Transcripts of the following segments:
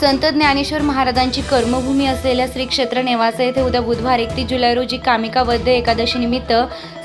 संत ज्ञानेश्वर महाराजांची कर्मभूमी असलेल्या श्री क्षेत्र नेवासा येथे उद्या बुधवार एकतीस जुलै रोजी कामिका वद्य एकादशी निमित्त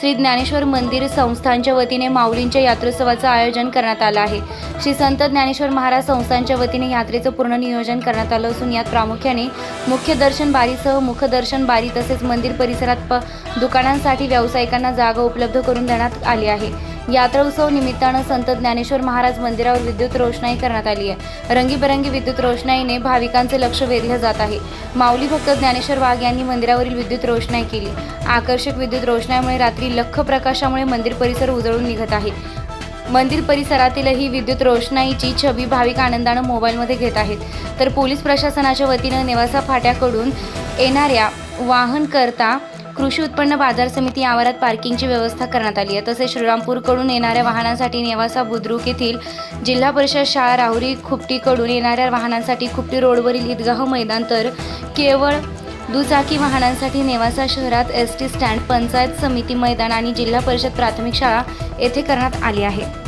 श्री ज्ञानेश्वर मंदिर संस्थांच्या वतीने माऊलींच्या यात्रोत्सवाचं आयोजन करण्यात आलं आहे. श्री संत ज्ञानेश्वर महाराज संस्थांच्या वतीने यात्रेचं पूर्ण नियोजन करण्यात आलं असून यात प्रामुख्याने मुख्य दर्शन बारीसह मुखदर्शन बारी तसेच मंदिर परिसरात प दुकानांसाठी व्यावसायिकांना जागा उपलब्ध करून देण्यात आली आहे. यात्रा उत्सव निमित्तानं संत ज्ञानेश्वर महाराज मंदिरावर विद्युत रोषणाई करण्यात आली आहे. रंगीबेरंगी विद्युत रोषणाईने भाविकांचे लक्ष वेधलं जात आहे. माऊली भक्त ज्ञानेश्वर वाघ यांनी मंदिरावरील विद्युत रोषणाई केली. आकर्षक विद्युत रोषणाईमुळे रात्री लख प्रकाशामुळे मंदिर परिसर उजळून निघत आहे. मंदिर परिसरातीलही विद्युत रोषणाईची छबी भाविक आनंदानं मोबाईलमध्ये घेत आहेत. तर पोलीस प्रशासनाच्या वतीनं नेवासा फाट्याकडून येणाऱ्या वाहनकर्ता कृषी उत्पन्न बाजार समिती आवारात पार्किंगची व्यवस्था करण्यात आली आहे. तसेच श्रीरामपूरकडून येणाऱ्या वाहनांसाठी नेवासा बुद्रुक येथील जिल्हा परिषद शाळा राहुरी खुपटीकडून येणाऱ्या वाहनांसाठी खुपटी रोडवरील ईदगाह मैदान तर केवळ दुचाकी वाहनांसाठी नेवासा शहरात एस टी स्टँड पंचायत समिती मैदान आणि जिल्हा परिषद प्राथमिक शाळा येथे करण्यात आली आहे.